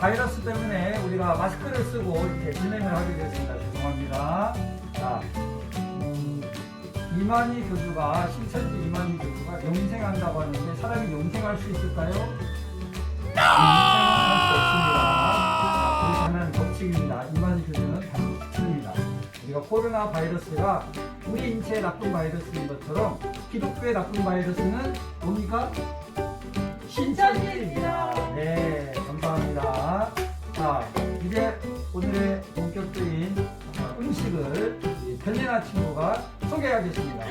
바이러스 때문에 우리가 마스크를 쓰고 이렇게 진행을 하게 되었습니다. 죄송합니다. 자, 음, 이만희 교주가, 신천지 이만희 교주가 영생한다고 하는데, 사람이 영생할 수 있을까요? 영생할 수 없습니다. 하나는 법칙입니다. 이만희 교주는 반칙입니다. 우리가 코로나 바이러스가 우리 인체에 나쁜 바이러스인 것처럼 기독교의 나쁜 바이러스는 뭡니까? 신천지입니다. 네. 자, 이제 오늘의 본격적인 어, 음식을 이 변예나 친구가 소개하겠습니다.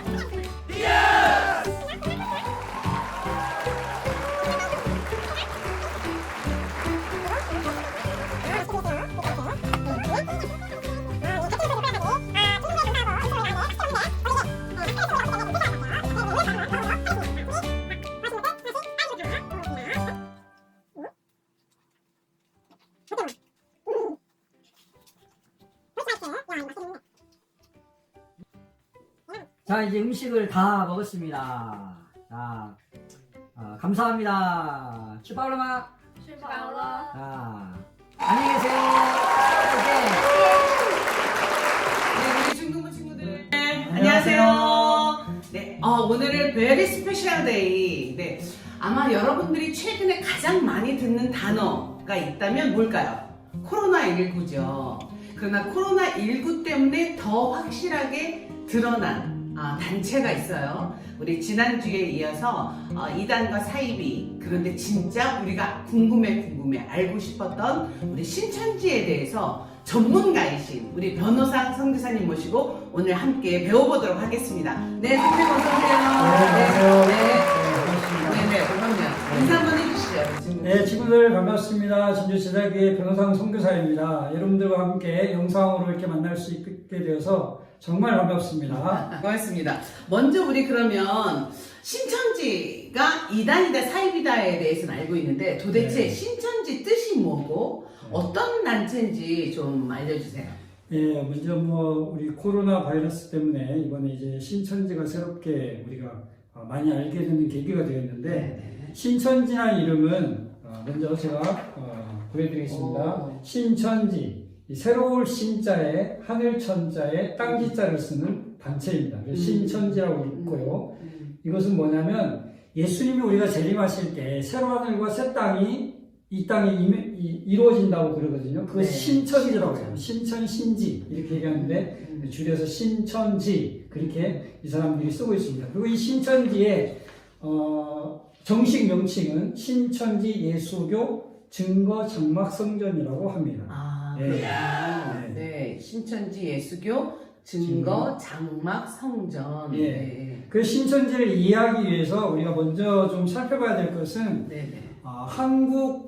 자 이제 음식을 다 먹었습니다. 자 어, 감사합니다. 추파울마. 추파울마. 자 안녕히 계세요. 네, 네 우리 중동부 친구들. 네, 안녕하세요. 네, 어, 오늘은 very special day. 네, 아마 여러분들이 최근에 가장 많이 듣는 단어가 있다면 뭘까요? 코로나19죠. 그러나 코로나19 때문에 더 확실하게 드러난 아, 단체가 있어요. 우리 지난주에 이어서 어, 이단과 사이비 그런데 진짜 우리가 궁금해 궁금해 알고 싶었던 우리 신천지에 대해서 전문가이신 우리 변호사 성교사님 모시고 오늘 함께 배워보도록 하겠습니다. 네, 선생님 어서오세요. 안녕하세요. 네, 반갑습니다. 네, 네, 그럼요. 인사 한번 해주시죠. 지금. 네, 친구들 반갑습니다. 진주 제자교회 변호상 송교사입니다. 여러분들과 함께 영상으로 이렇게 만날 수 있게 되어서 정말 반갑습니다. 고맙습니다. 먼저 우리 그러면 신천지가 이단이다 사입이다에 대해서는 알고 있는데 도대체 네. 신천지 뜻이 뭐고 어떤 단체인지 좀 알려주세요. 예, 먼저 뭐 우리 코로나 바이러스 때문에 이번에 이제 신천지가 새롭게 우리가 어, 많이 알게 되는 계기가 되었는데 네. 신천지라는 이름은 어, 먼저 제가 어, 보여드리겠습니다. 오. 신천지 이 새로울 신자에 하늘 천자에 땅지자를 쓰는 단체입니다. 음. 신천지라고 있고요. 음. 이것은 뭐냐면 예수님이 우리가 재림하실 때 새로운 하늘과 새 땅이 이 땅에 이- 이루어진다고 그러거든요. 그것 네. 신천지라고 해요. 신천 신지 이렇게 얘기하는데 음. 줄여서 신천지 그렇게 이 사람들이 쓰고 있습니다. 그리고 이 신천지의 어, 정식 명칭은 신천지 예수교 증거 장막 성전이라고 합니다. 아, 네. 네. 네. 신천지 예수교 증거 장막 성전. 예. 네. 그 신천지를 이해하기 위해서 우리가 먼저 좀 살펴봐야 될 것은 네. 네. 아, 한국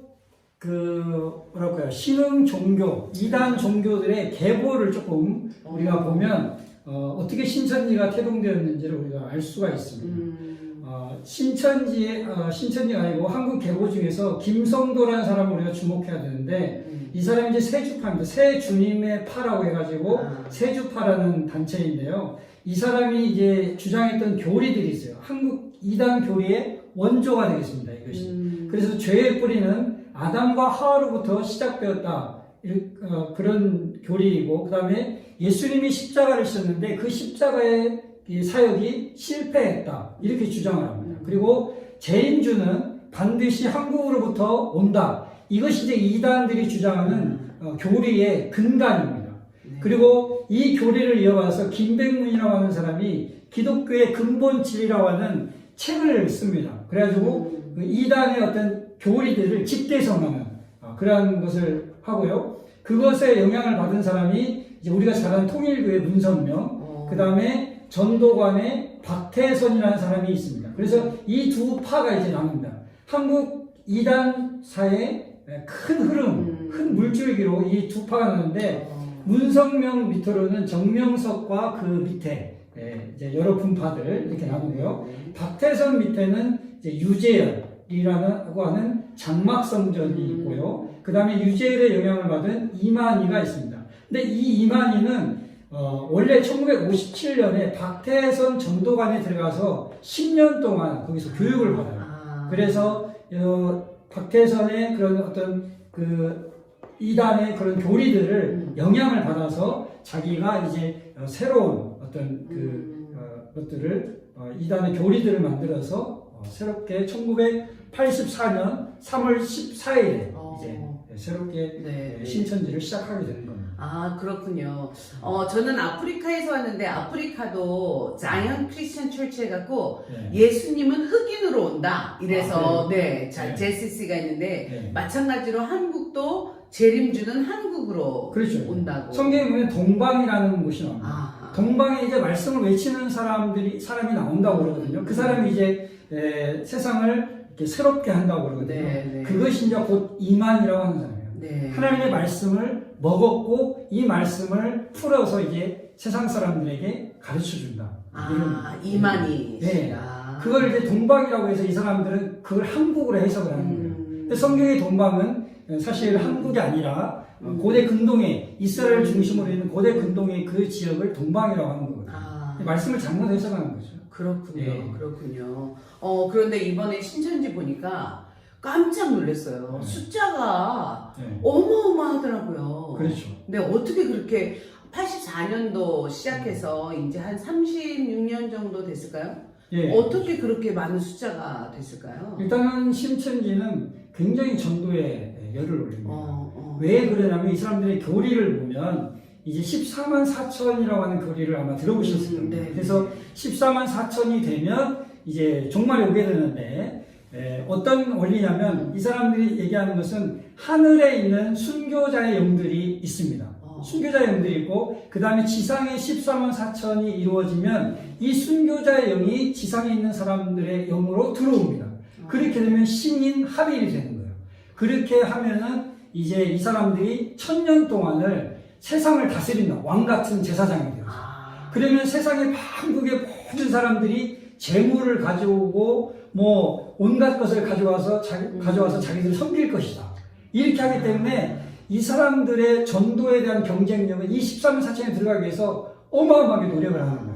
그 뭐랄까요 신흥 종교 이단 종교들의 계보를 조금 우리가 보면 어, 어떻게 신천지가 태동되었는지를 우리가 알 수가 있습니다. 음. 어, 신천지의 어, 신천지가 아니고 한국 계보 중에서 김성도라는 사람을 우리가 주목해야 되는데 음. 이 사람이 이제 세주파입니다. 세 주님의 파라고 해가지고 아. 세주파라는 단체인데요. 이 사람이 이제 주장했던 교리들이 있어요. 한국 이단 교리의 원조가 되겠습니다. 이것이. 음. 그래서 죄의 뿌리는 아담과 하와로부터 시작되었다. 이- 어, 그런 교리이고, 그 다음에 예수님이 십자가를 졌는데 그 십자가의 이 사역이 실패했다. 이렇게 주장을 합니다. 그리고 죄인주는 반드시 한국으로부터 온다. 이것이 이제 이단들이 주장하는 어, 교리의 근간입니다. 네. 그리고 이 교리를 이어받아서 김백문이라고 하는 사람이 기독교의 근본 진리라고 하는 책을 씁니다. 그래가지고 음. 그 이단의 어떤 교리들을 집대성하는 어, 그러한 것을 하고요. 그것에 영향을 받은 사람이 이제 우리가 잘 아는 통일교의 문선명, 어. 그 다음에 전도관의 박태선이라는 사람이 있습니다. 그래서 이 두 파가 이제 나눕니다. 한국 이단사의 큰 흐름, 음. 큰 물줄기로 이 두 파가 나는데 어. 문성명 밑으로는 정명석과 그 밑에 예, 이제 여러 분파들 이렇게 나누고요. 박태선 밑에는 이제 유재열, 유재열이라고 하는 장막성전이 있고요. 그 다음에 유재열의 영향을 받은 이만희가 있습니다. 근데 이 이만희는 어, 원래 1957년에 박태선 전도관에 들어가서 10년 동안 거기서 교육을 받아요. 아. 그래서 어, 박태선의 그런 어떤 그 이단의 그런 교리들을 음. 영향을 받아서 자기가 이제 어, 새로운 어떤 그 음. 어, 것들을 어, 이단의 교리들을 만들어서 어, 새롭게 1984년 3월 14일에 어. 이제 새롭게 네. 예, 신천지를 시작하게 되는 겁니다. 아 그렇군요. 어 저는 아프리카에서 왔는데 아프리카도 자이언 크리스천 철치 해갖고 네. 예수님은 흑인으로 온다. 이래서 아, 네, 자, 네. JCC가 있는데 네. 마찬가지로 한국도 재림주는 한국으로 그렇죠. 온다고. 성경에 보면 동방이라는 곳이 나옵니다. 아, 동방에 이제 말씀을 외치는 사람들이 사람이 나온다고 그러거든요. 그 사람이 이제 에, 세상을 새롭게 한다고 그러거든요. 네, 네. 그것이 이제 곧 이만이라고 하는 사람이에요. 네. 하나님의 말씀을 먹었고 이 말씀을 풀어서 이제 세상 사람들에게 가르쳐 준다. 아 이만희. 네. 아. 그걸 이제 동방이라고 해서 이 사람들은 그걸 한국으로 해석을 하는 거예요. 음. 근데 성경의 동방은 사실 한국이 아니라 음. 고대 근동의 이스라엘 중심으로 있는 고대 근동의 그 지역을 동방이라고 하는 거거든요. 아. 말씀을 잘못 해석하는 거죠. 그렇군요. 네. 그렇군요. 어, 그런데 이번에 신천지 보니까 깜짝 놀랐어요. 네. 숫자가 네. 어마어마하더라고요. 그렇죠. 근데 어떻게 그렇게 84년도 시작해서 이제 한 36년 정도 됐을까요? 예. 어떻게 그렇게 많은 숫자가 됐을까요? 일단은 심천지는 굉장히 전도에 열을 올립니다. 어, 어. 왜 그러냐면 이 사람들의 교리를 보면 이제 14만 4천이라고 하는 교리를 아마 들어보셨을 음, 겁니다. 네. 그래서 14만 4천이 되면 이제 종말이 오게 되는데 에, 어떤 원리냐면 이 사람들이 얘기하는 것은 하늘에 있는 순교자의 영들이 있습니다. 어. 순교자의 영들이 있고 그 다음에 지상에 14만 4천이 이루어지면 이 순교자의 영이 지상에 있는 사람들의 영으로 들어옵니다. 그렇게 되면 신인 합일이 되는 거예요. 그렇게 하면은 이제 이 사람들이 천년 동안을 세상을 다스린다. 왕 같은 제사장이 돼요. 아, 그러면 세상의 한국의 모든 사람들이 재물을 가져오고 뭐 온갖 것을 가져와서 자, 가져와서 자기들 섬길 것이다. 이렇게 하기 때문에 이 사람들의 전도에 대한 경쟁력은 이 13만 4천에 들어가기 위해서 어마어마하게 노력을 하는 거예요.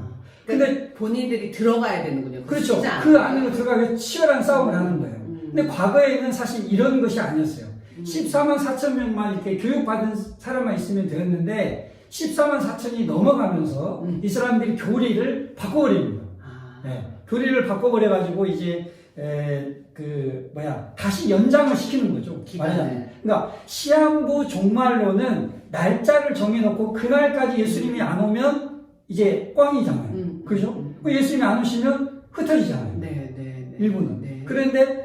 근데 근데 본인들이 들어가야 되는군요. 그 그렇죠. 그 안으로 들어가기 위해 치열한 싸움을 하는 거예요. 음. 근데 과거에는 사실 이런 것이 아니었어요. 음. 14만 4천 명만 이렇게 교육받은 사람만 있으면 되었는데 14만 4천이 넘어가면서 음. 이 사람들이 교리를 바꿔버립니다. 아, 네, 교리를 바꿔버려가지고 이제 에, 그 뭐야 다시 연장을 시키는 거죠. 기간을. 그러니까 시한부 종말로는 날짜를 정해놓고 그날까지 예수님이 안 오면 이제 꽝이잖아요. 음. 그죠? 음. 그 예수님이 안 오시면 흩어지잖아요. 네, 네, 네. 일부는. 네. 그런데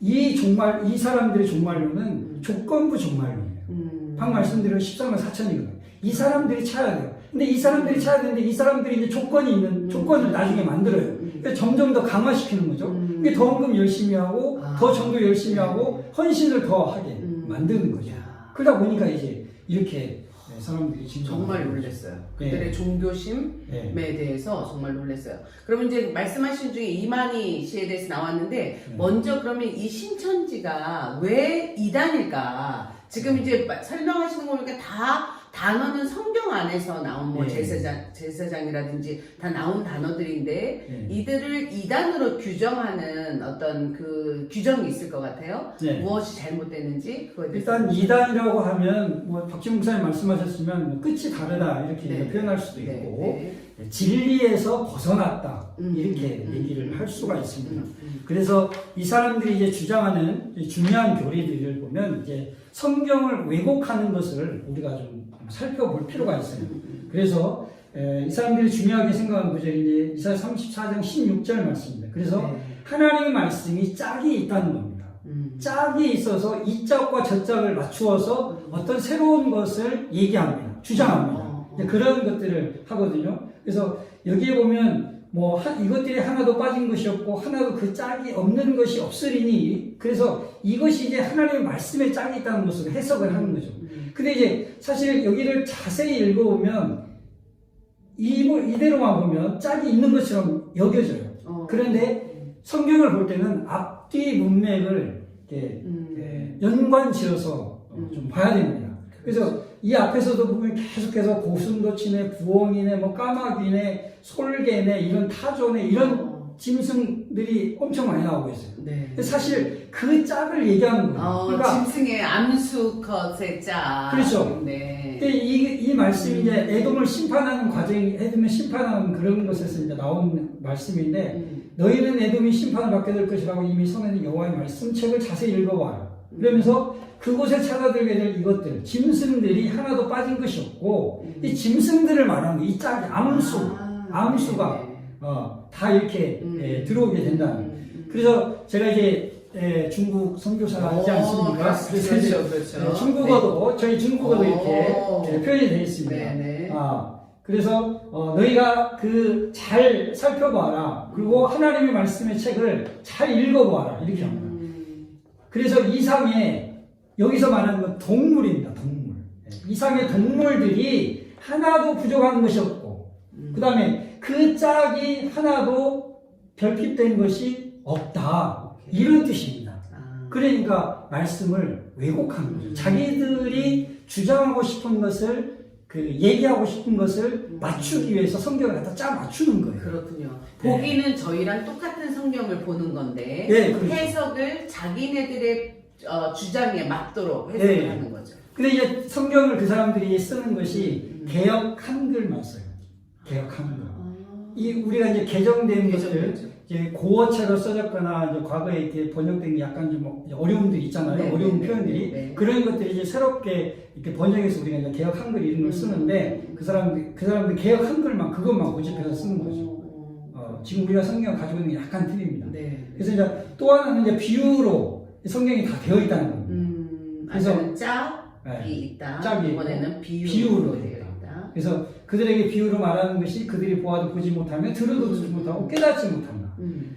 이 종말, 이 사람들의 종말론은 음. 조건부 종말론이에요. 음. 방금 말씀드린 14만 4천이거든요. 이 사람들이 차야 돼요. 근데 이 사람들이 차야 되는데 이 사람들이 이제 조건이 있는, 음. 조건을 나중에 만들어요. 음. 그래서 점점 더 강화시키는 거죠. 음. 더 헌금 열심히 하고, 아. 더 전도 열심히 하고, 헌신을 더 하게 음. 만드는 거죠. 야, 그러다 보니까 이제 이렇게 네, 사람들이 진짜 정말 놀랐어요. 네. 그들의 종교심에 네. 대해서 정말 놀랐어요. 그러면 이제 말씀하신 중에 이만희 씨에 대해서 나왔는데 네. 먼저 그러면 이 신천지가 왜 이단일까? 지금 네. 이제 마- 설명하시는 거 보니까 다 단어는 성경 안에서 나온 뭐 네. 제사장, 제사장이라든지 다 나온 단어들인데 네. 이들을 이단으로 규정하는 어떤 그 규정이 있을 것 같아요. 네. 무엇이 잘못됐는지 그거에 대해서 일단 이단이라고 하면 뭐 박진 목사님 말씀하셨으면 뭐 끝이 다르다 이렇게 네. 표현할 수도 네, 있고 네. 진리에서 벗어났다 음, 이렇게 음, 얘기를 음, 할 수가 있습니다. 음, 음. 그래서 이 사람들이 이제 주장하는 이 중요한 교리들을 보면 이제 성경을 왜곡하는 것을 우리가 좀 살펴볼 필요가 있어요. 음, 그래서 에, 이 사람들이 중요하게 생각하는 구절이 이제 이사야 34장 16절 말씀입니다. 그래서 네. 하나님의 말씀이 짝이 있다는 겁니다. 음. 짝이 있어서 이 짝과 저 짝을 맞추어서 어떤 새로운 것을 얘기합니다. 주장합니다. 어, 어. 그런 것들을 하거든요. 그래서 여기에 보면 뭐 하- 이것들이 하나도 빠진 것이 없고 하나도 그 짝이 없는 것이 없으리니 그래서 이것이 이제 하나님의 말씀에 짝이 있다는 것으로 해석을 하는 거죠. 음. 근데 이제 사실 여기를 자세히 읽어보면 이, 이대로만 보면 짝이 있는 것처럼 여겨져요. 어. 그런데 성경을 볼 때는 앞 앞뒤 문맥을 이렇게 음. 예, 연관지어서 어, 음. 좀 봐야 됩니다. 그래서 이 앞에서도 보면 계속해서 고슴도치네, 부엉이네, 뭐 까마귀네, 솔개네 이런 타조네 이런 어. 짐승들이 엄청 많이 나오고 있어요. 네. 사실 그 짝을 얘기하는 거예요. 어, 그러니까 짐승의 암수컷의 짜. 그렇죠. 네. 근데 이, 이 말씀이 이제 애돔을 심판하는 과정이 애돔을 심판하는 그런 것에서 이제 나온 말씀인데 음. 너희는 애돔이 심판을 받게 될 것이라고 이미 선에는 여호와의 말씀책을 자세히 읽어봐라. 그러면서 그곳에 찾아들게 될 이것들 짐승들이 하나도 빠진 것이 없고 음. 이 짐승들을 말하는 거이 짝이 암수 아, 암수가 네. 어, 다 이렇게 음. 예, 들어오게 된다는. 음, 음. 그래서 제가 이제 예, 중국 선교사가 있지 오, 않습니까? 이제 그렇죠, 그렇죠. 예, 중국어도 저희 중국어도 오. 이렇게 예, 표현이 되어 있습니다. 네, 네. 아, 그래서 어, 너희가 그 잘 살펴봐라. 그리고 하나님의 말씀의 책을 잘 읽어봐라. 이렇게 합니다. 음. 그래서 이상의 여기서 말하는 건 동물입니다. 동물. 예, 이상의 동물들이 하나도 부족한 것이 없고, 음. 그 다음에 그 짝이 하나도 결핍된 것이 없다. 이런 뜻입니다. 아. 그러니까 말씀을 왜곡하는 거죠. 음. 자기들이 주장하고 싶은 것을 그 얘기하고 싶은 것을 맞추기 위해서 성경을 갖다 짜 맞추는 거예요. 그렇군요. 네. 보기는 저희랑 똑같은 성경을 보는 건데 네, 그렇죠. 해석을 자기네들의 어, 주장에 맞도록 해석을 네. 하는 거죠. 근데 이제 성경을 그 사람들이 쓰는 것이 음. 개혁 한글만 써요. 개혁 한글. 아. 이 우리가 이제 개정된 개정되죠. 이제 고어체로 써졌거나 이제 과거에 이렇게 번역된 게 약간 좀 어려움들이 있잖아요. 네, 어려운 네, 표현들이 네, 네. 그런 것들이 이제 새롭게 이렇게 번역해서 우리가 이제 개혁 한글 이런 걸 쓰는데 음. 그 사람들 그 사람들 개혁 한글만 그것만 고집해서 쓰는 거죠. 어, 어, 지금 우리가 성경 가지고 있는 게 약간 틀립니다. 네. 그래서 이제 또 하나는 이제 비유로 성경이 다 되어 있다는 겁니다. 음, 그래서- 아까는 짝이 네. 있다. 짝이 이번에는 비유로, 비유 로 되어 있다. 그래서 그들에게 비유로 말하는 것이 그들이 보아도 보지 못하며 들어도 듣지 못하고 깨닫지 못한다. 음,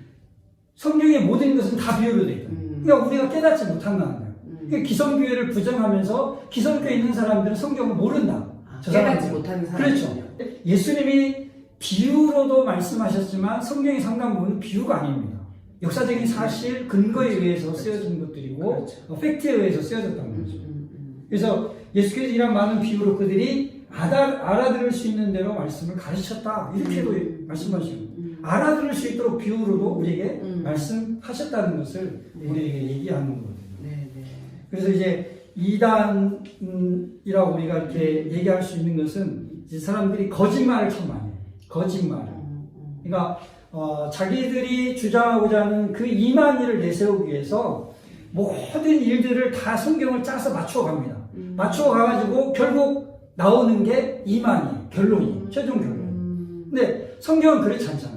성경의 모든 것은 다 비유로 되어 있다. 음, 그러니까 우리가 깨닫지 못한다는 거예요. 음. 그러니까 기성교회를 부정하면서 기성교회에 있는 사람들은 성경을 모른다. 아, 저 깨닫지. 못하는 사람. 그렇죠. 예수님이 비유로도 말씀하셨지만 성경의 상당 부분은 비유가 아닙니다. 역사적인 사실, 근거에 의해서 쓰여진 것들이고 그렇죠. 어, 팩트에 의해서 쓰여졌다는 음, 거죠. 음, 음. 그래서 예수께서 이런 많은 비유로 그들이 알아, 알아들을 수 있는 대로 말씀을 가르쳤다. 이렇게도 음. 말씀하시고 음. 알아들을 수 있도록 비유로도 우리에게 음. 말씀하셨다는 것을 네. 우리에게 얘기하는 거거든요. 네, 네. 그래서 이제 이단이라고 우리가 이렇게 얘기할 수 있는 것은 이제 사람들이 거짓말을 참 많이 해요. 거짓말. 음, 음. 그러니까 어, 자기들이 주장하고자 하는 그 이만희를 내세우기 위해서 모든 일들을 다 성경을 짜서 맞춰 갑니다. 음. 맞춰 가가지고 결국 나오는 게 이만희 결론이 최종 결론. 음. 근데 성경은 그렇지 않잖아요.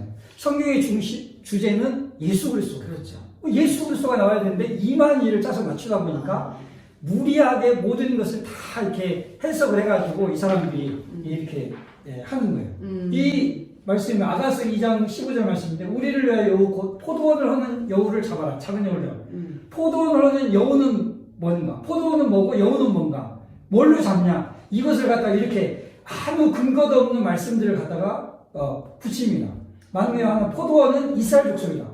성경의 중심 주제는 예수 그리스도. 그렇죠. 예수 그리스도가 나와야 되는데 이만희를 짜서 맞추다 보니까 무리하게 모든 것을 다 이렇게 해석을 해가지고 이 사람들이 이렇게 예, 하는 거예요. 음. 이 말씀이 아가서 2장 15절 말씀인데 우리를 위하여 여우 곧 포도원을 하는 여우를 잡아라 작은 여우를 음. 포도원을 하는 여우는 뭔가 포도원은 뭐고 여우는 뭔가 뭘로 잡냐 이것을 갖다가 이렇게 아무 근거도 없는 말씀들을 갖다가 어, 붙입니다 만약에 하는 포도원은 이스라엘 족속이다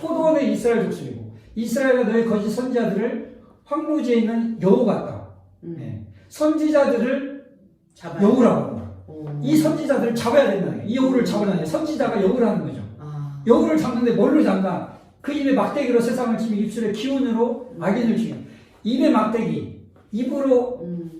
포도원은 이스라엘 족속이고 이스라엘의 너희 거짓 선지자들을 황무지에 있는 여우 같다 음. 예. 선지자들을 잡아요. 여우라고 합니다 오. 이 선지자들을 잡아야 거예요 이 여우를 거예요 선지자가 여우를 하는 거죠 아. 여우를 잡는데 뭘로 잡나? 그 입에 막대기로 세상을 치며 입술에 기운으로 악인을 죽여. 입에 막대기, 입으로 음.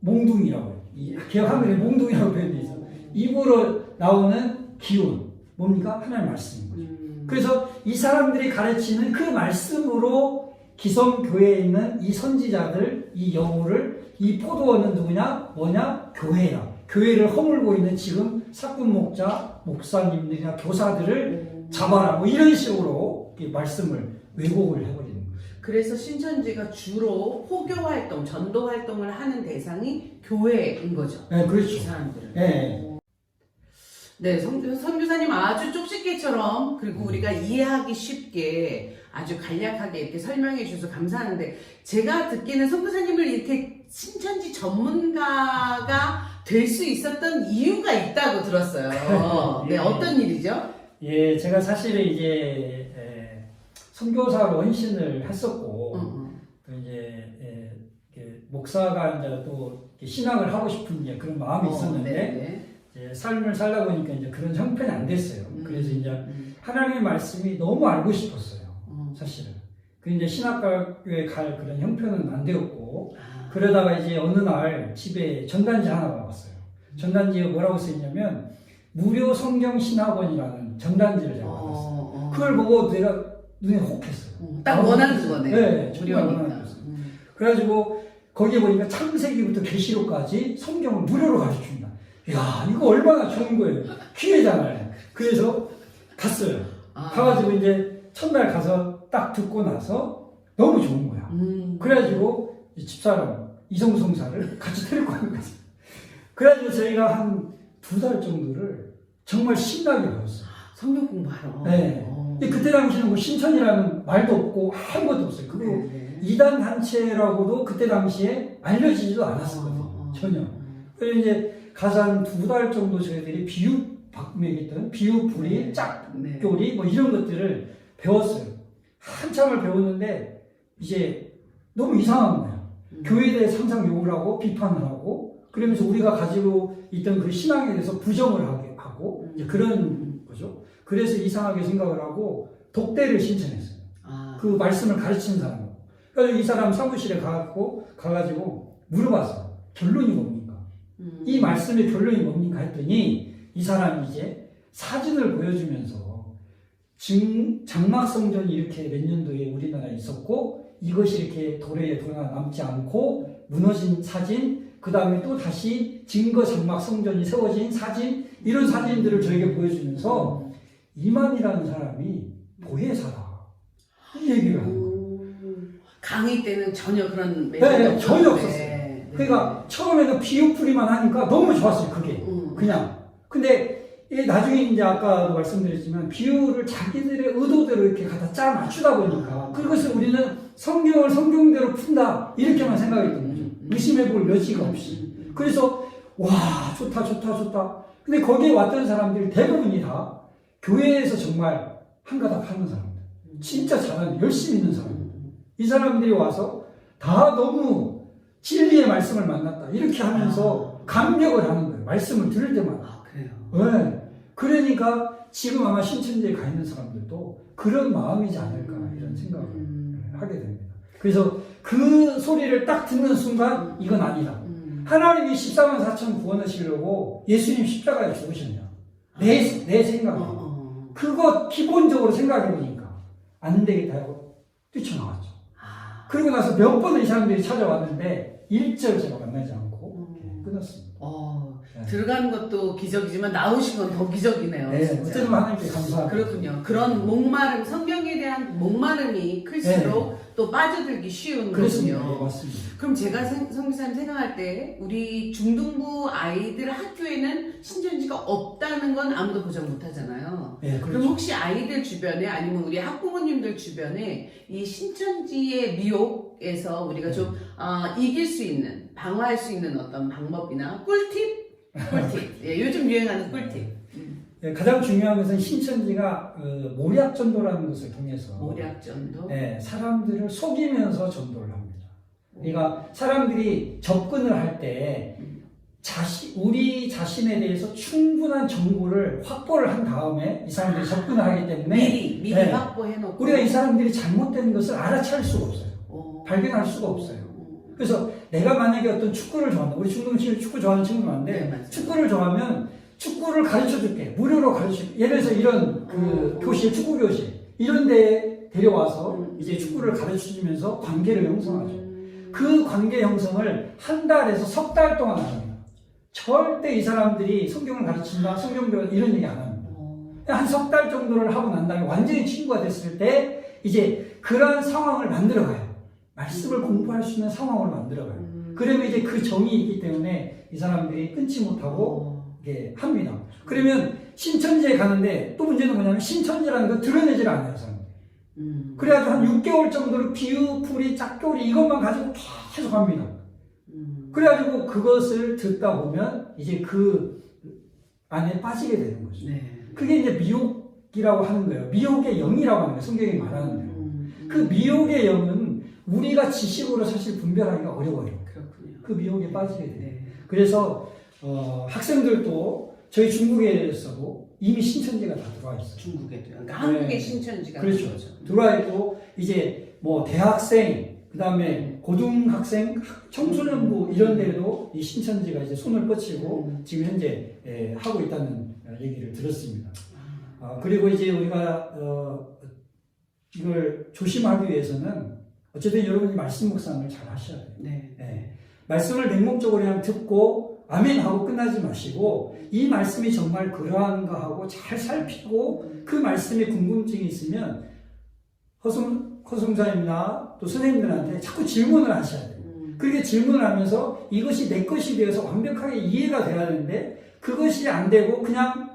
몽둥이라고 해요. 한글에 몽둥이라고 표현되어 있어. 입으로 나오는 기운. 뭡니까? 하나님의 말씀인 거죠. 음. 그래서 이 사람들이 가르치는 그 말씀으로 기성교회에 있는 이 선지자들, 이 여우를, 이 포도원은 누구냐? 뭐냐? 교회야. 교회를 허물고 있는 지금 사꾼 목자, 목사님들이나 교사들을 음. 잡아라. 뭐 이런 식으로 이 말씀을 왜곡을 해버리는 거죠. 그래서 신천지가 주로 포교 활동, 전도 활동을 하는 대상이 교회인 거죠. 네, 이 그렇죠. 사람들은. 네. 네, 성, 선교사님 아주 쪽집게처럼 그리고 우리가 이해하기 쉽게 아주 간략하게 이렇게 설명해 주셔서 감사하는데 제가 듣기는 선교사님을 이렇게 신천지 전문가가 될 수 있었던 이유가 있다고 들었어요. 네, 예. 어떤 일이죠? 예, 제가 사실은 이제 에, 선교사 원신을 했었고 어, 어. 또 이제 예, 이렇게 목사가 이제 또 신앙을 하고 싶은 이제 그런 마음이 어, 있었는데 네, 네. 삶을 살다 보니까 이제 그런 형편이 안 됐어요. 음. 그래서 이제 음. 하나님의 말씀이 너무 알고 싶었어요. 어. 사실은. 그 이제 신학교에 갈 그런 형편은 안 되었고 아. 그러다가 이제 어느 날 집에 전단지 하나가 왔어요. 전단지에 뭐라고 써 있냐면 무료 성경 신학원이라는 전단지를 제가 받았어요. 어, 어. 그걸 보고 내가 눈에 혹했어요. 어, 딱 원하는 거네. 네, 정말 무료니까. 원하는 거였어요. 음. 그래가지고 거기에 보니까 창세기부터 계시록까지 성경을 무료로 가르쳐 준다. 이야 이거 얼마나 좋은 거예요. 기회잖아요. 그래서 갔어요. 아. 가가지고 이제 첫날 가서 딱 듣고 나서 너무 좋은 거야. 음. 그래가지고 이 집사람 이성성사를 같이 데리고 가는 거지. 그래가지고 저희가 한 두 달 정도를 정말 신나게 배웠어요. 성경 공부하러. 네. 어. 근데 그때 당시에는 뭐 신천이라는 말도 없고 아무것도 없어요. 그리고 네, 네. 이단 단체라고도 그때 당시에 알려지지도 않았었거든요. 어, 어. 전혀. 음. 그래서 이제 한두달 정도 저희들이 비유 박매기던 비유 불이 짝 네. 교리 뭐 이런 것들을 배웠어요. 한참을 배웠는데 이제 너무 이상한 거예요. 음. 교회에 대해서 항상 욕을 하고 비판을 하고 그러면서 우리가 가지고 있던 그 신앙에 대해서 부정을 하게 하고 이제 그런 거죠. 그래서 이상하게 생각을 하고 독대를 신청했어요. 아. 그 말씀을 가르치는 사람하고. 그래서 이 사람 사무실에 가고 가가지고 물어봤어요. 결론이 뭡니까? 음. 이 말씀의 결론이 뭡니까 했더니 이 사람이 이제 사진을 보여주면서 증, 장막성전이 이렇게 몇 년도에 우리나라에 있었고 이것이 이렇게 도래에 도나 남지 않고 무너진 사진 그 다음에 또 다시 증거 장막성전이 세워진 사진 이런 사진들을 저에게 보여주면서 이만이라는 사람이 보혜사다 이 얘기를 하는 거예요. 음. 강의 때는 전혀 그런 네, 네, 전혀. 없었어요. 네. 그러니까 처음에는 비유풀이만 하니까 너무 좋았어요 그게 음. 그냥. 근데 이게 나중에 이제 아까도 말씀드렸지만 비유를 자기들의 의도대로 이렇게 갖다 짜 맞추다 보니까 그것을 우리는 성경을 성경대로 푼다 이렇게만 생각했던 거죠. 의심해 볼 여지가 없이. 음. 그래서 와 좋다 좋다 좋다. 근데 거기에 왔던 사람들이 대부분이 다 교회에서 정말 한가닥 하는 사람들. 진짜 잘하는 열심히 있는 사람들. 음. 이 사람들이 와서 다 너무 진리의 말씀을 만났다 이렇게 하면서 감격을 하는 거예요. 말씀을 들을 때마다. 아 그래요. 네. 그러니까 지금 아마 신천지에 가 있는 사람들도 그런 마음이지 않을까 이런 생각을 음. 하게 됩니다. 그래서 그 소리를 딱 듣는 순간 이건 아니다. 음. 하나님이 14만 4천 구원하시려고 예수님 십자가에 죽으셨냐. 내, 내 어, 생각에. 어. 그거 기본적으로 생각해보니까 안 되겠다 하고 뛰쳐나왔죠. 아. 그리고 나서 몇 번을 이 사람들이 찾아왔는데 일절 제가 만나지 않고 음. 끊었습니다. 어, 네. 들어가는 것도 기적이지만 나오신 건 더 기적이네요. 네, 진짜. 어쨌든 하나님께 감사합니다. 그렇군요. 그런 목마름, 성경에 대한 목마름이 클수록 또 빠져들기 쉬운 네. 그렇습니다. 네, 거군요. 맞습니다. 그럼 제가 생- 성기사님 생각할 때 우리 중등부 아이들 학교에는 신천지가 없다는 건 아무도 보장 못 하잖아요. 네, 그럼 그렇죠. 혹시 아이들 주변에 아니면 우리 학부모님들 주변에 이 신천지의 미혹 에서 우리가 좀 어, 이길 수 있는 방어할 수 있는 어떤 방법이나 꿀팁? 꿀팁. 예, 요즘 유행하는 꿀팁. 네, 가장 중요한 것은 신천지가 그 모략 전도라는 것을 통해서 모략전도. 네, 사람들을 속이면서 전도를 합니다. 그러니까 사람들이 접근을 할 때 자신 우리 자신에 대해서 충분한 정보를 확보를 한 다음에 이 사람들이 접근을 하기 때문에 미리 미리 네. 확보해놓고. 우리가 이 사람들이 잘못된 것을 알아챌 수가 없어요. 어. 발견할 수가 없어요. 어. 그래서 내가 만약에 어떤 축구를 좋아한다. 우리 중동 친구 축구 좋아하는 친구들 많은데 네. 축구를 좋아하면 축구를 가르쳐 줄게. 무료로 가르쳐 줄게. 예를 들어서 이런 그 어. 교실, 축구 교실 이런 데 데려와서 음. 이제 축구를 가르쳐 주면서 관계를 형성하죠. 음. 그 관계 형성을 한 달에서 석 달 동안 합니다. 절대 이 사람들이 성경을 가르친다, 성경교 이런 얘기 안 합니다. 어. 한석 달 정도를 하고 난 다음에 완전히 친구가 됐을 때 이제 그러한 상황을 만들어 가요. 말씀을 공부할 수 있는 상황을 만들어 가요. 음. 그러면 이제 그 정이 있기 때문에 이 사람들이 끊지 못하고 어. 이게 합니다. 그러면 신천지에 가는데 또 문제는 뭐냐면 신천지라는 거 드러내질 않아요, 사람. 음. 그래가지고 한 6개월 정도를 비유, 풀이, 짝교리 이것만 가지고 계속 합니다. 음. 그래가지고 그것을 듣다 보면 이제 그 안에 빠지게 되는 거죠. 네. 그게 이제 미혹이라고 하는 거예요. 미혹의 영이라고 하는 거예요. 성경이 말하는 거예요. 음. 그 미혹의 영은 우리가 지식으로 사실 분별하기가 어려워요. 그렇군요. 그 미혹에 빠지게 돼요. 네. 그래서 어, 학생들도 저희 중국에서도 이미 신천지가 다 들어와 있어요. 중국에도 그러니까 네. 한국의 신천지가 그렇죠. 거죠. 들어와 있고 이제 뭐 대학생 그다음에 고등학생 청소년부 이런 데도 이 신천지가 이제 손을 뻗치고 음. 지금 현재 예, 하고 있다는 얘기를 들었습니다. 아, 그리고 이제 우리가 어, 이걸 조심하기 위해서는 어쨌든 여러분이 말씀 묵상을 잘 하셔야 돼요. 네. 예. 말씀을 맹목적으로 그냥 듣고 아멘 하고 끝나지 마시고 이 말씀이 정말 그러한가 하고 잘 살피고 그 말씀에 궁금증이 있으면 허송, 허송자님이나 또 선생님들한테 자꾸 질문을 하셔야 돼요. 음. 그렇게 질문을 하면서 이것이 내 것이 되어서 완벽하게 이해가 돼야 되는데 그것이 안 되고 그냥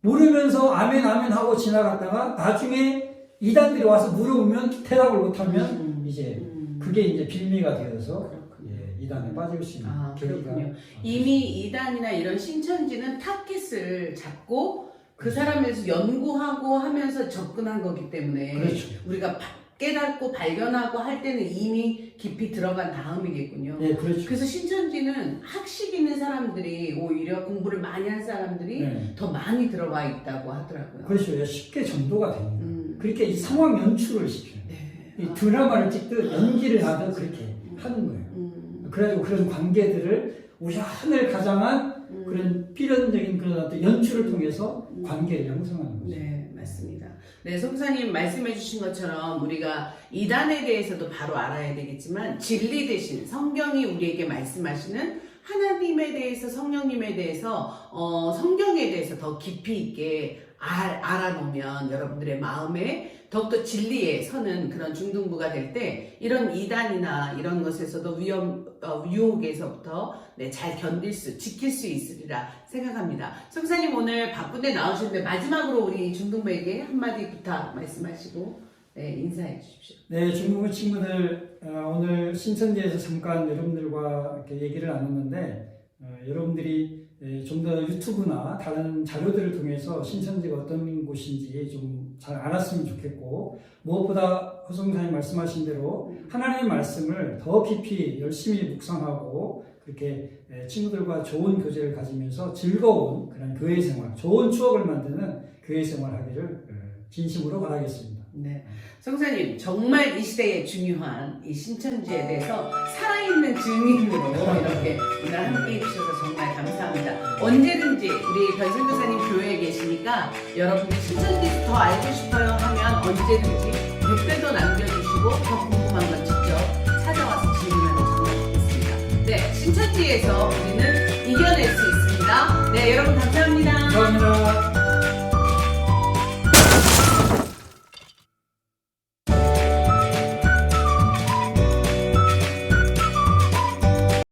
모르면서 아멘 아멘 하고 지나갔다가 나중에 이단들이 와서 물어보면 대답을 못하면 음. 이제 음. 그게 이제 빌미가 되어서. 예, 이단에 빠질 수 있는 아, 계기가 그렇군요. 이미 이단이나 이런 신천지는 타깃을 잡고 그 사람에서 연구하고 하면서 접근한 거기 때문에 그렇죠. 우리가 바- 깨닫고 발견하고 할 때는 이미 깊이 들어간 다음이겠군요. 예, 그렇죠. 그래서 신천지는 학식 있는 사람들이 오히려 공부를 많이 한 사람들이 네. 더 많이 들어와 있다고 하더라고요. 그렇죠. 예, 쉽게 전도가 됩니다. 음. 그렇게 이 상황 연출을 시켜요. 네. 이 드라마를 찍듯 연기를 하듯 그렇게 하는 거예요. 음. 그래가지고 그런 관계들을 우리 하늘 가장한 음. 그런 필연적인 그런 어떤 연출을 통해서 관계를 형성하는 거죠. 네, 맞습니다. 네, 성사님 말씀해 주신 것처럼 우리가 이단에 대해서도 바로 알아야 되겠지만 진리 대신 성경이 우리에게 말씀하시는 하나님에 대해서 성령님에 대해서 어, 성경에 대해서 더 깊이 있게 알, 알아놓으면 여러분들의 마음에 더욱더 진리에 서는 그런 중등부가 될 때 이런 이단이나 이런 것에서도 위험 어, 유혹에서부터 네, 잘 견딜 수 지킬 수 있으리라 생각합니다. 성사님 오늘 바쁜데 나오셨는데 마지막으로 우리 중등부에게 한마디 부탁 말씀하시고 네, 인사해 주십시오. 네, 중국어 친구들 어, 오늘 신천지에서 잠깐 여러분들과 이렇게 얘기를 나눴는데 어, 여러분들이 좀 더 유튜브나 다른 자료들을 통해서 신천지가 어떤 곳인지 좀 잘 알았으면 좋겠고 무엇보다 허성사님 말씀하신 대로 하나님의 말씀을 더 깊이 열심히 묵상하고 그렇게 에, 친구들과 좋은 교제를 가지면서 즐거운 그런 교회 생활, 좋은 추억을 만드는 교회 생활 하기를 에, 진심으로 바라겠습니다. 네. 성사님, 정말 이 시대에 중요한 이 신천지에 대해서 살아있는 증인으로 이렇게 오늘 함께 해주셔서 정말 감사합니다. 언제든지 우리 변선교사님 교회에 계시니까 여러분들 신천지에서 더 알고 싶어요 하면 언제든지 댓글도 남겨주시고 더 궁금한 건 직접 찾아와서 질문하면 정말 좋겠습니다. 네, 신천지에서 우리는 이겨낼 수 있습니다. 네, 여러분 감사합니다. 감사합니다.